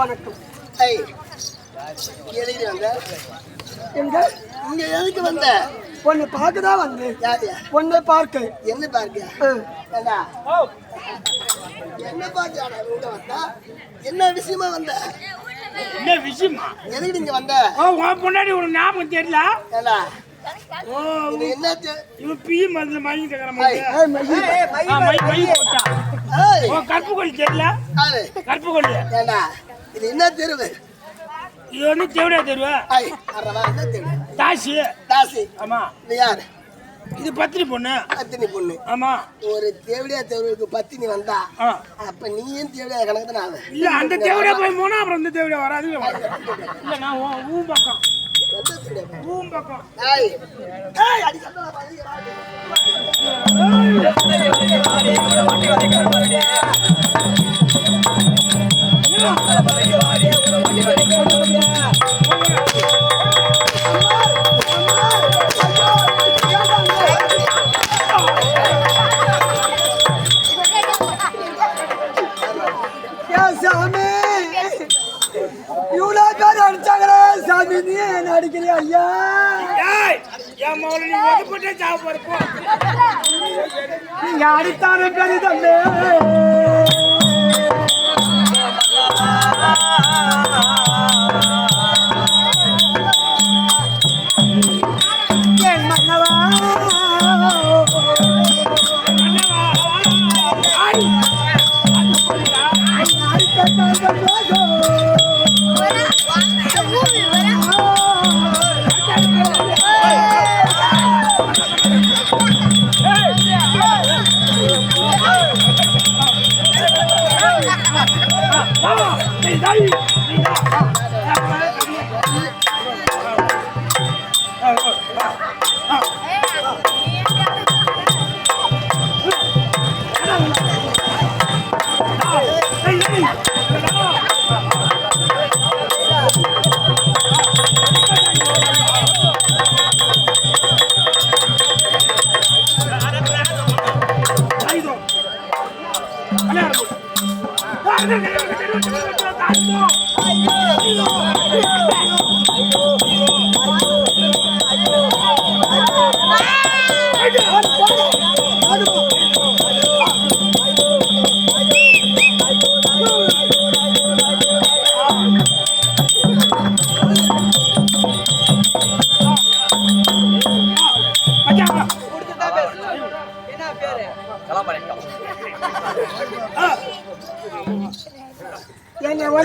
வணக்கம். ஏய், எதுக்கு வந்த? எங்க? இங்க எதுக்கு வந்த? பொண்ணை பார்க்க தான் வந்து யாரு? பொண்ணை பார்க்க. என்ன பார்க்க? என்ன பார்க்க? என்ன விஷயமா வந்த? என்ன விஷயமா? எதுக்கு நீங்க வந்த? ஓ உன் பொண்டாடி ஒரு ஞாபகம் தெரியல? ஏண்டா? ஓ இது என்ன தெ- இவன் பி மருந்து வாங்கிட்டு இருக்கிற ஏய், ஏய், மைய. ஆ மை மை போட்டா ஏய், ஓ கருப்பு கொல்லி தெரியல கொல்லி ஏண்டா? இது என்ன தெருவு இது வந்து தேவடியா தெருவா ஐய் அறவா என்ன தெருவு தாசி தாசி ஆமா நீ யாரு இது பத்திரி பொண்ணு பத்தினி பொண்ணு ஆமா ஒரு தேவடியா தெருவுக்கு பத்தினி வந்தா அப்ப நீயும் தேவடியா கணக்கு தான் இல்ல அந்த தேவடியா போய் போனா அப்புறம் இந்த தேவடியா வராது இல்ல நான் ஊம் பக்கம்? ஊம் பக்கம் ஏய், ஏய், அடி சத்தமா பாரு. சாமி. இவ்வளோ பேர் அடிச்சாங்களே சாமி நீ என்ன அடிக்கிறியா ஐயா? என் மவுல நீ நீங்க அடித்தான பேரு தம்பி.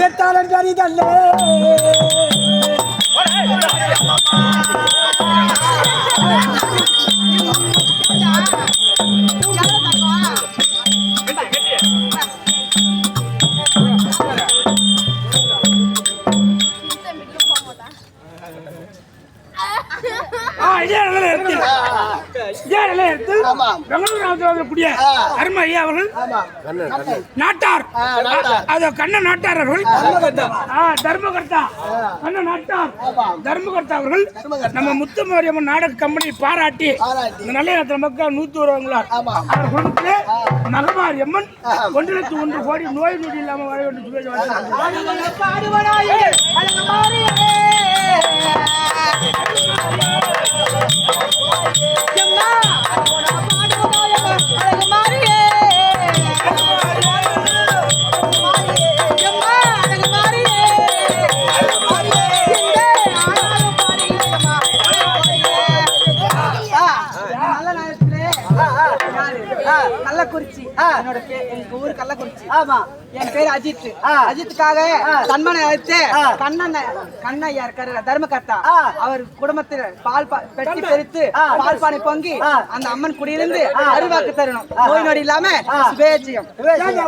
என்னை உதத்தாளன் இருந்து ஆமா. பெங்களூர் குடிய. அருமை ஐயா அவர்கள் ஆமா நாட்டார். அது கண்ண நாட்டார் அவர்கள் தர்மகர்த்தா. கண்ண நாட்டார் ஆமா. தர்மகர்த்தா அவர்கள். நம்ம முத்துமாரியம்மன் நாடக கம்பெனி பாராட்டி. இந்த நல்ல நேரத்தில் மக்கள் நூத்தி வருவாங்களார். அவர் குடும்பத்திலே மகமாரியம்மன் ஆஹா. ஒன்று லட்சம் ஒன்று கோடி நோய் நொடி இல்லாம வாழ வேண்டும் சொல்லி Hola. கள்ளக்குறிச்சி என்னோட பேர் எங்க ஊர் கள்ளக்குறிச்சி ஆமா என் பேர் அஜித் அஜித்துக்காக கண்மனை அழைத்து கண்ணன் கண்ணையா இருக்காரு தர்மகர்த்தா அவர் குடும்பத்தில் பால் பெட்டி பெருத்து பால் பானை பொங்கி அந்த அம்மன் குடியிருந்து அருவாக்கு தரணும் நோய் நொடி இல்லாம சுபேஜியம் நீ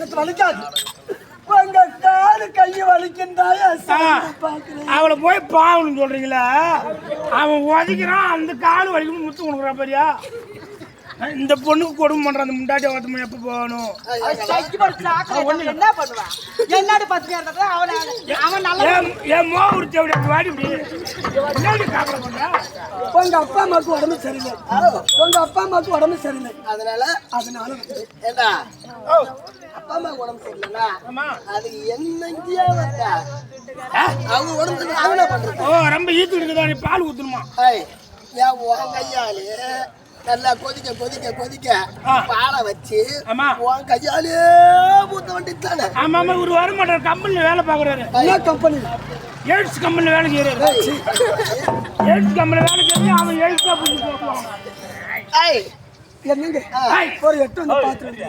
எனக்கு வலிக்காது. உங்க காலு கை வலிக்கின்றாயா அவளை போய் பாவம்னு சொல்றீங்களா? அவன் உதைக்கிறான் அந்த கால் வலிக்கும் முத்து கொடுக்குறான் பெரியா? இந்த பொண்ணுக்கு கொடுமை பண்ற அந்த முண்டாட்டி ஒருத்தமன் எப்ப போகணும்? என்ன பண்ணுவான் என்னடி பத்திரியா இருந்தா அவன அவன் நல்ல ஏன் ஏன் மோ உரிச்சு அப்படி வாடி பண்ற? உங்க அப்பா அம்மாவுக்கு உடம்பு சரியில்லை. உங்க அப்பா அம்மாவுக்கு உடம்பு சரியில்லை. அதனால அதனால ஏண்டா? அப்பா அம்மாவுக்கு உடம்பு சரியில்லைன்னா ஆமா. அது என்ன இந்தியா வந்தா அவங்க உடம்பு என்ன பண்றது? ஓ ரொம்ப ஈத்து இருக்குதா? நீ பால் ஊத்தணுமா? ஏய், ஏன் உன் கையாலே நல்லா கொதிக்க கொதிக்க கொதிக்க. பாலை வச்சு. உன் கையாலே ஊத்த வேண்டியது ஆமா ஆமா இவரு வர மாட்டார். கம்பெனில வேலை பாக்குறாரு என்ன கம்பெனி எய்ட்ஸ் கம்பெனில வேலை செய்யறாரு. எய்ட்ஸ் கம்பெனில வேலை செஞ்சு அவன் எய்ட்ஸ் தான் புடிச்சு போவான் என்னங்க. ஒரு எட்டு வந்து பார்த்துட்டு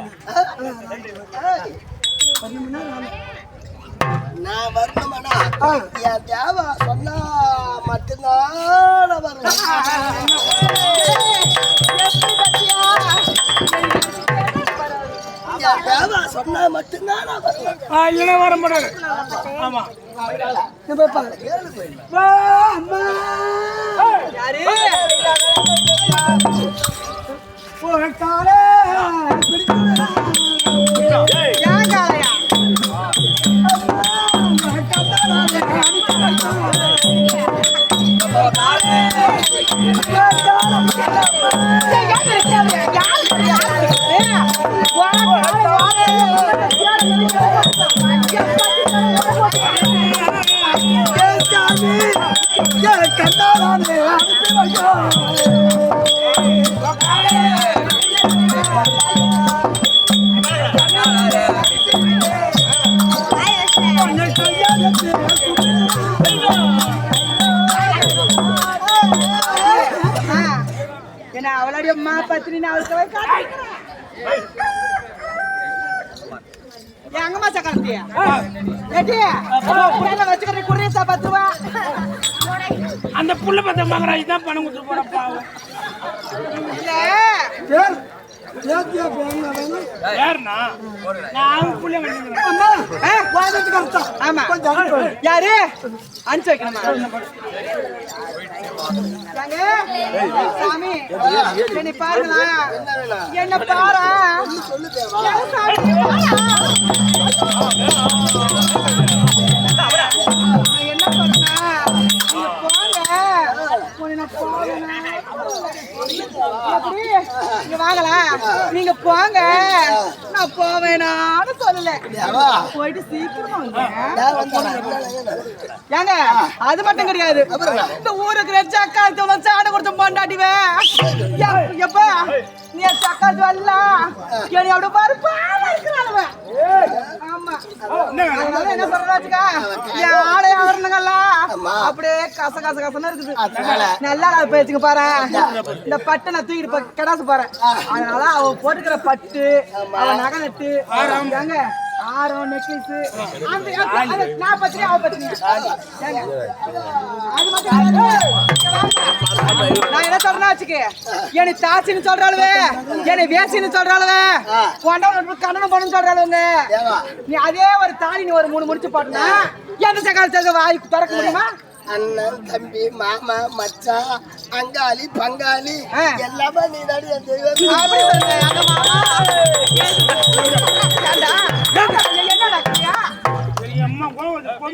நான் வரணுமாண்ணா என் தேவை சொன்னா மட்டும்தான் நான் தேவை சொன்னா மட்டும்தான் ஆ, இல்லைன்னா வர மாட்டாரு ஆமா போய் பத்திரி அவளுக்கு போய் காட்டுறேன். என் அங்கம்மா சக்கரத்தியா ஏட்டி புரியல வச்சுக்கிற குடியரசா பத்து ரூபா அந்த புள்ள பத்த மகரா இதான் பணம் கொடுத்து போற பாவம். இல்ல யாருண்ணா? நான் புள்ள வந்துக்கிறேன் அம்மா வாதத்துக்கு அர்த்தம். ஆமா. கொஞ்சம். யாரு? வைக்கணுமா? சாமி என்னை பாருங்களா. என்ன பாரா. சொல்லு தேவா வாங்கல. நீங்க போங்க. நான் போவேனான்னு சொல்லல. போயிட்டு சீக்கிரமா ஏங்க அது மட்டும் கிடையாது. இந்த ஊருக்கு சக்காத்து உள்ள சாடை கொடுத்து பொண்டாட்டிவே. எப்ப? நீ சக்காத்து வரல என்னை அப்படி பாரு பாவம் இருக்கிறானுவ ஆமா. அதனால என்ன சொல்றாச்சுக்கா என் ஆடை ஆவரணங்கள்ல அப்படியே கச கச கசன்னு இருக்குது. நல்லா நான் பேச்சுங்க பாரு. இந்த பட்டை நான் தூக்கிட்டு கிடாசு பாறேன் அதனால அவ போட்டுக்கிற பட்டு அவ நகை நட்டு ஏங்க ஆரம் நெக்லஸ். அந்த நான் பத்திரி அவ பத்திரி ஏங்க? அது மட்டும். நான் என்ன சொல்றேன்னா வச்சுக்க என்னை தாச்சின்னு சொல்றாளுவே என்னை வேசின்னு சொல்றாளுவே கொண்டவன் கண்ணனம் பண்ணு சொல்றாளுங்க நீ அதே ஒரு தாலி நீ ஒரு மூணு முடிச்சு போட்டனா எந்த சகாலத்துக்கு வாய் திறக்க முடியுமா? அண்ணன் தம்பி மாமா மச்சான் அங்காளி பங்காளி. எல்லாமே நீ என் தெய்வம்.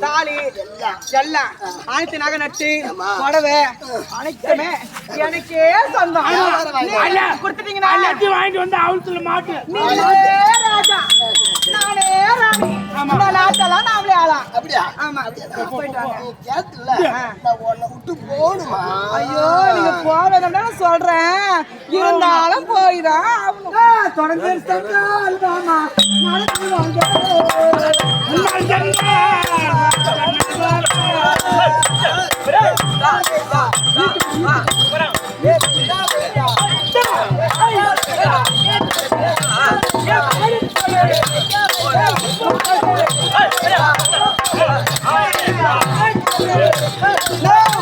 தாலி எல்லாம் அனைத்து நகை நட்டு புடவை அனைத்துமே எனக்கே சொந்தம் கொடுத்துட்டீங்கன்னா எல்லாத்தையும் வாங்கிட்டு வந்து அவுத்துல மாட்டு இந்த நாட்டெல்லாம் நாமளே ஆளாம் அப்படியா? ஆமா. கேட்டுல. நான் உன்னை விட்டு போகணுமா? ஐயோ நீங்க போறதுன்னா சொல்றேன். இருந்தாலும் போயிதான் தொடர்ந்து நடந்து வாங்க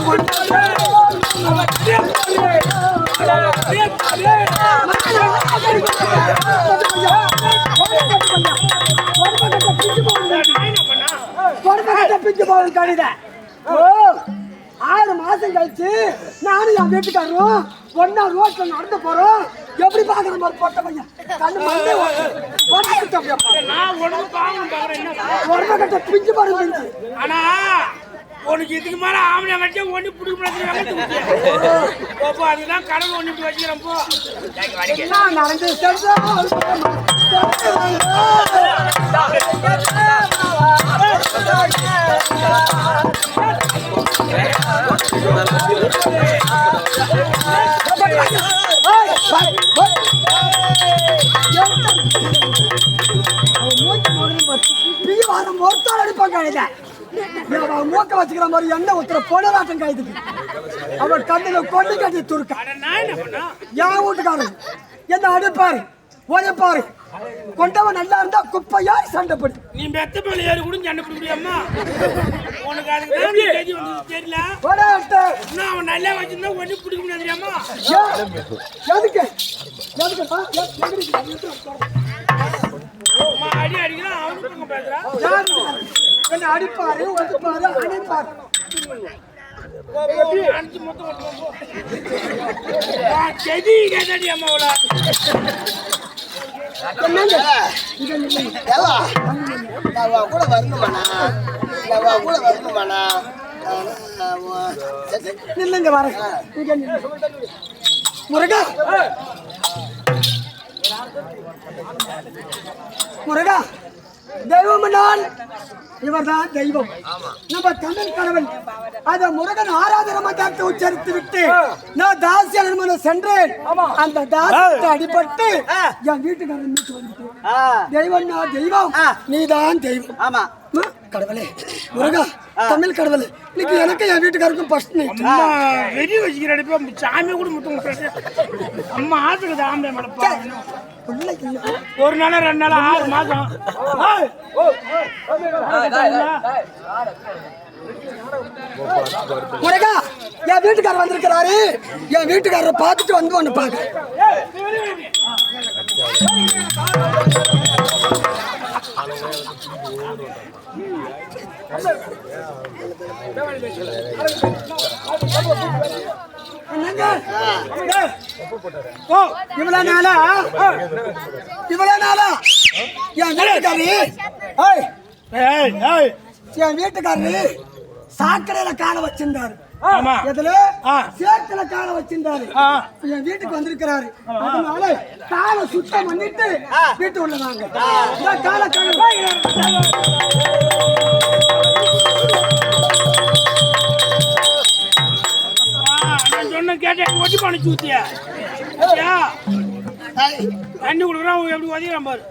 உன்னால் ஜென்மா. நான் என்ன பண்ணா? கொடுப்பகத்தை பிச்சு போகும் கழுத ஆறு மாசம் கழிச்சு நானும் என் வீட்டுக்காரரும் ஒன்னா ரோட்ல நடந்து போறோம் எப்படி பாக்குற மாதிரி பொட்ட பையன் கண்ணு மண்டே என்ன கொடுப்பகத்தை பிஞ்சு போடும் பிஞ்சு ஆனா உனக்கு இதுக்கு மேல ஆம்பளை வச்சா ஒண்ணு பிடிக்க முடியாது அதுதான் கடவுள் ஒண்ணு இப்படி வச்சுக்கிறேன் போ. மொத்தம் அடிப்பாங்க அவன் மூக்க வச்சுக்கிற மாதிரி எண்ணெய் ஊத்துற பொண்ணாட்டம் கழுதுக்கு அவன் கண்ணுல கொண்டு கட்டி துருக்க. நான் என்ன என் வீட்டுக்காரன் என்ன அடிப்பாரு உதைப்பாரு. கொண்டவன் நல்லா இருந்தா குப்பையா சண்டை படி. நீ மெத்த மேல ஏறி கூட சண்டை முடியாமா உனக்கு அதுக்கு தான் தெரியல? விளையாட்டு இன்னும் அவன் நல்லா வச்சிருந்தா ஒண்ணு பிடிக்க முடியாது தெரியாமா? எதுக்கு? எதுக்கு? அடி அடிக்கிறான். அவனுக்கு பேசுறான்? என்ன அடிப்பாரு நான் உன் கூட வரணுமாண்ணா? கூட வரணுமாண்ணா. நில்லுங்க நில்லுங்க. முருகா. முருகா. தெய்வம் நான் இவர்தான் தெய்வம். நம்ம தமிழ் கடவுள் அத முருகன் ஆராதன மந்திரத்தை உச்சரித்து விட்டு நான் தாசி அரண்மனை சென்றேன். அந்த தாசியத்தை அடிபட்டு என் வீட்டுக்காரன் மீட்டு வந்துட்டு தெய்வம் நான் தெய்வம் நீதான் தெய்வம். ஆமா. கடவுளே முருகா தமிழ் கடவுளே இன்னைக்கு எனக்கு என் வீட்டுக்காருக்கும் ஃபர்ஸ்ட் நைட் வெறி வச்சுக்கிற அடிப்பா சாமி கூட கொடுக்குறது அம்மா மேல பாவம். பிள்ளைக்கு ஒரு நாள் ரெண்டு நாள் ஆறு மாசம். முருகா என் வீட்டுக்காரர் வந்திருக்கிறாரு. என் வீட்டுக்காரரை பார்த்துட்டு வந்து ஒன்று பாக்க என்னங்க ஓ இவ்வளவு நாளா இவ்வளவு நாளா என் வீட்டுக்காரி. என் வீட்டுக்காரரு சாக்கடையில காலை வச்சிருந்தாரு. எதுல. சேத்துல காலை வச்சிருந்தாரு. என் வீட்டுக்கு வந்திருக்கிறாரு. அதனால காலை சுத்தம் பண்ணிட்டு வீட்டு உள்ள வாங்க. இந்த காலை சொன்ன கேட்டேன் ஒட்டி பண்ணி சூத்தியா? தண்ணி கொடுக்குறான் எப்படி ஒதிக்கிறான் பாரு.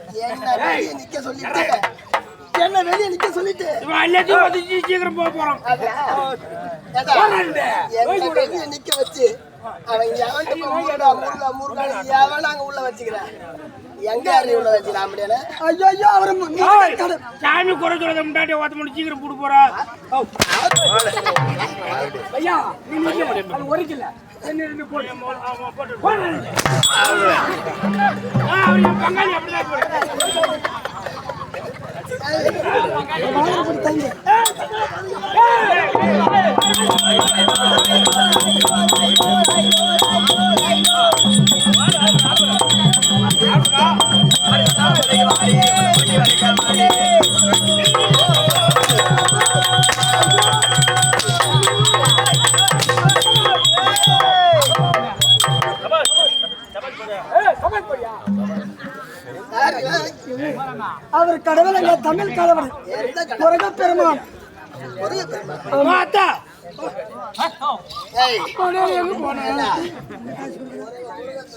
என்ன வெளியே நிக்க சொல்லிட்டு? எல்லாத்தையும் ஒதிச்சு சீக்கிரம் போக வெளியே நிக்க வச்சு அவன் எவன்ட்டு போய் முருகா முருகா முருகா எவன் அங்க உள்ள வச்சுக்கிறான் எங்க அறிவுல வச்சுக்கலாம் ஐயோ ஐயோ அவர் சாமி குறை சொல்றத முன்னாடி ஓத்த போறா ஐயா நீங்க ஒரு கிலோ பங்காளி அப்படிதான் அவர் கடவுள் எங்க தமிழ் கடவுள் முருக பெருமான் மாத்தா போனேன்